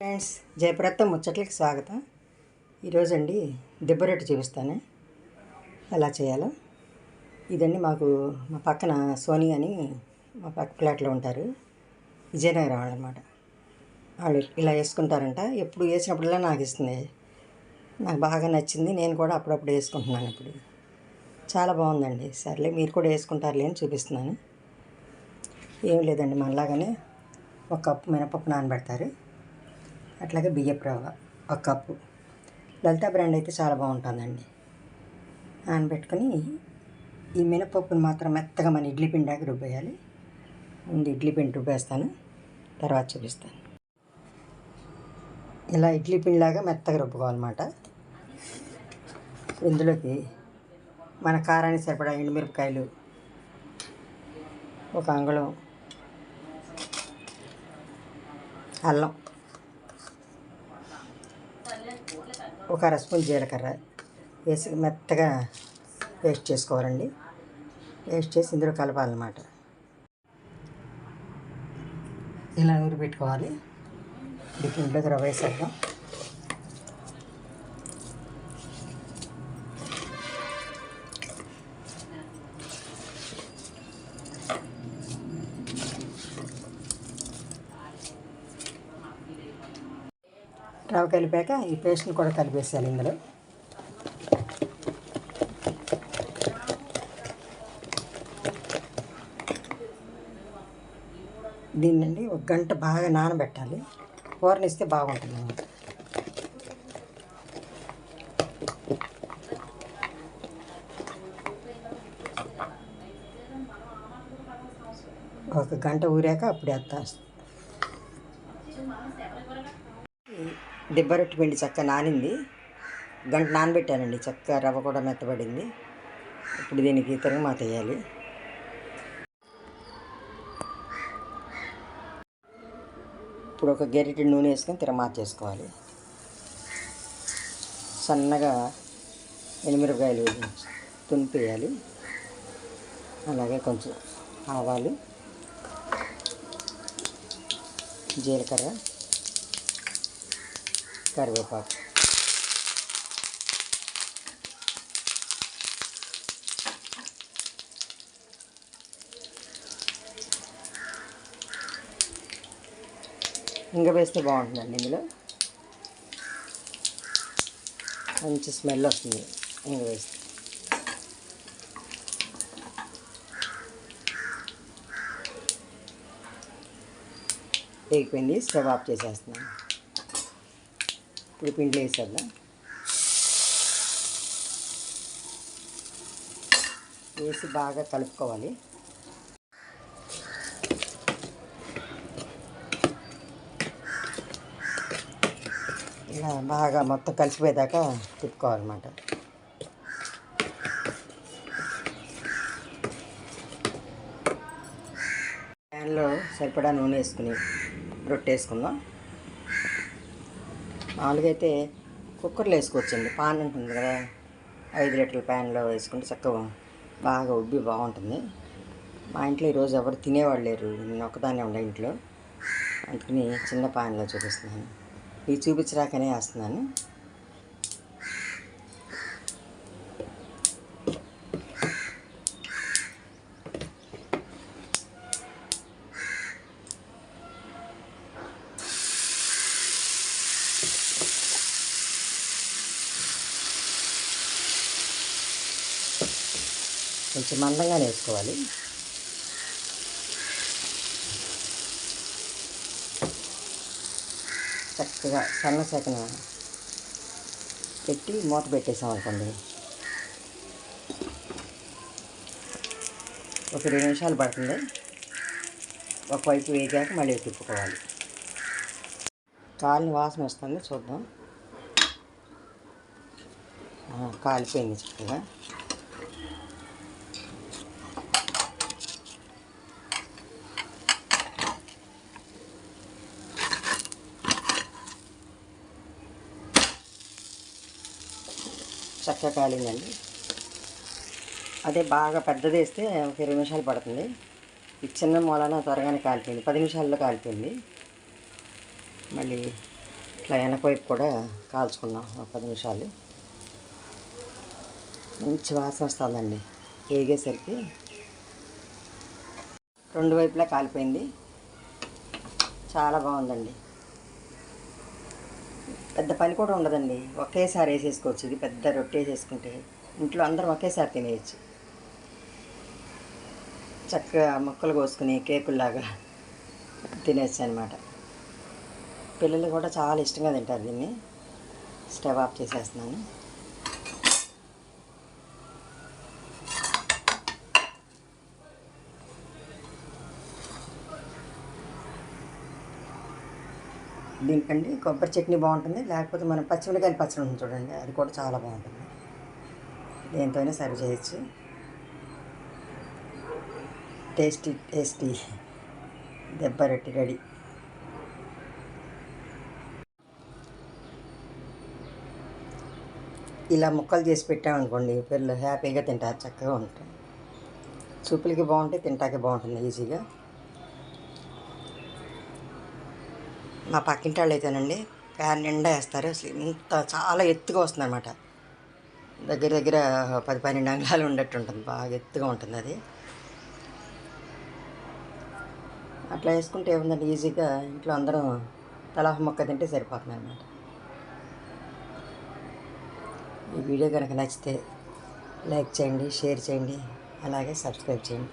Friends జయప్రత్త ముచ్చట్లకి స్వాగతం. ఈరోజు అండి దిబ్బ రొట్టె చూపిస్తాను. ఎలా చేయాలో. ఇదండి మాకు మా పక్కన సోని అని మా పక్క ఫ్లాట్లో ఉంటారు. విజయనగరం వాళ్ళు అనమాట వాళ్ళు ఇలా వేసుకుంటారంట. ఎప్పుడు వేసినప్పుడల్లా నాకు ఇస్తుంది. నాకు బాగా నచ్చింది. నేను కూడా అప్పుడప్పుడు వేసుకుంటున్నాను ఇప్పుడు. చాలా బాగుందండి. సర్లే మీరు కూడా వేసుకుంటారులే అని చూపిస్తున్నాను. ఏం లేదండి మనలాగానే ఒక కప్పు మినపప్పు నానబెడతారు. అట్లాగే బియ్యపు రవ్వ ఒక కప్పు. లలిత బ్రాండ్ అయితే చాలా బాగుంటుందండి. నానబెట్టుకొని ఈ మినపప్పుని మాత్రం మెత్తగా మన ఇడ్లీ పిండాకి రుబ్బేయాలి. ముందు ఇడ్లీ పిండి రుబ్బేస్తాను తర్వాత చూపిస్తాను. ఇలా ఇడ్లీ పిండిలాగా మెత్తగా రుబ్బుకోవాలన్నమాట. ఇందులోకి మన కారానికి సరిపడా ఎండుమిరపకాయలు ఒక అంగుళం అల్లం ఒక అర స్పూన్ జీలకర్ర వేసి మెత్తగా పేస్ట్ చేసుకోవాలండి. పేస్ట్ చేసి ఇందులో కలపాలన్నమాట. ఇలా నూరి పెట్టుకోవాలి దీంట్లోకి రవ్వ వేసేద్దాం. రవ్వ కలిపాక ఈ పేస్ట్ని కూడా కలిపేసేయాలి ఇందులో. దీన్నండి ఒక గంట బాగా నానబెట్టాలి. కూరనిస్తే బాగుంటుంది అన్నమాట. ఒక గంట ఊరాక అప్పుడు వేస్తా దిబ్బరొట్టి పిండి చక్క నానింది. గంట నానబెట్టానండి చక్క రవ్వ కూడా మెత్తబడింది. ఇప్పుడు దీనికి తిరగమాత వేయాలి. ఇప్పుడు ఒక గెరిటి నూనె వేసుకొని తిరగమాత చేసుకోవాలి. సన్నగా ఎనిమిరపకాయలు తుంపేయాలి అలాగే కొంచెం ఆవాలు జీలకర్ర కరివేపాకు. ఇంకా వేస్తే బాగుంటుందండి ఇందులో. మంచి స్మెల్ వస్తుంది ఇంకా వేస్తే. వేగిపోయింది స్టవ్ ఆఫ్ చేసేస్తున్నాను. ఇప్పుడు పిండి వేసేద్దాం. వేసి బాగా కలుపుకోవాలి. ఇలా బాగా మొత్తం కలిసిపోయేదాకా తిప్పుకోవాలన్నమాట. ప్యాన్లో సరిపడా నూనె వేసుకుని రొట్టె వేసుకుందాం. మామూలుగా అయితే కుక్కర్లో వేసుకోవచ్చండి. పాన్ ఉంటుంది కదా ఐదు లీటర్ల ప్యాన్లో వేసుకుంటే చక్కగా బాగా ఉబ్బి బాగుంటుంది. మా ఇంట్లో ఈరోజు ఎవరు తినేవాళ్ళు లేరు. నేను ఒక్కదాన్నే ఉండే ఇంట్లో. అందుకని చిన్న పాన్లో చూపిస్తున్నాను. ఇవి చూపించరాకనే వేస్తున్నాను. కొంచెం మందంగానే వేసుకోవాలి. చక్కగా సన్న సెకన పెట్టి మూత పెట్టేసాం అనుకోండి. ఒక రెండు నిమిషాలు పడుతుంది. ఒకవైపు వేగాక మళ్ళీ తిప్పుకోవాలి. కాలిని వాసన వస్తుంది చూద్దాం. కాలిపోయింది చక్కగా. చక్కగా కాలిందండి అదే బాగా పెద్దది వేస్తే ఒక ఇరవై నిమిషాలు పడుతుంది. ఈ చిన్న మూలన త్వరగానే కాలిపోయింది. పది నిమిషాల్లో కాలిపోయింది. మళ్ళీ ఇట్లా వెనకవైపు కూడా కాల్చుకున్నాం ఒక పది నిమిషాలు. మంచి వాసన వస్తుందండి. ఏగేసరికి రెండు వైపులా కాలిపోయింది. చాలా బాగుందండి. పెద్ద పని కూడా ఉండదండి. ఒకేసారి వేసేసుకోవచ్చు. ఇది పెద్ద రొట్టె వేసేసుకుంటే ఇంట్లో అందరం ఒకేసారి తినేయచ్చు. చక్కగా ముక్కలు కోసుకుని కేకుల్లాగా తినేచ్చు అనమాట పిల్లలు కూడా చాలా ఇష్టంగా తింటారు దీన్ని. స్టవ్ ఆఫ్ చేసేస్తున్నాను. దీనికండి కొబ్బరి చట్నీ బాగుంటుంది. లేకపోతే మనం పచ్చిమిరకాయల పచ్చడి ఉంటుంది చూడండి. అది కూడా చాలా బాగుంటుంది. దేంతోనే సర్వ్ చేయొచ్చు. Tasty tasty. దెబ్బ రొట్టి రెడీ ఇలా ముక్కలు చేసి పెట్టామనుకోండి పిల్లలు హ్యాపీగా తింటారు. చక్కగా ఉంటాయి. చూపులకి బాగుంటాయి తింటాకి బాగుంటుంది ఈజీగా. మా పక్కింటి వాళ్ళు అయితేనండి ప్యాన్ నిండా వేస్తారు. అసలు ఇంత చాలా ఎత్తుగా వస్తుంది అనమాట దగ్గర దగ్గర పది పన్నెండు అంగాలు ఉండట్టు ఉంటుంది బాగా ఎత్తుగా ఉంటుంది అది. అట్లా వేసుకుంటే ఏముందండి? ఈజీగా ఇంట్లో అందరం తలాహ మొక్క తింటే సరిపోతుంది అనమాట ఈ వీడియో కనుక నచ్చితే లైక్ చేయండి షేర్ చేయండి అలాగే సబ్స్క్రైబ్ చేయండి.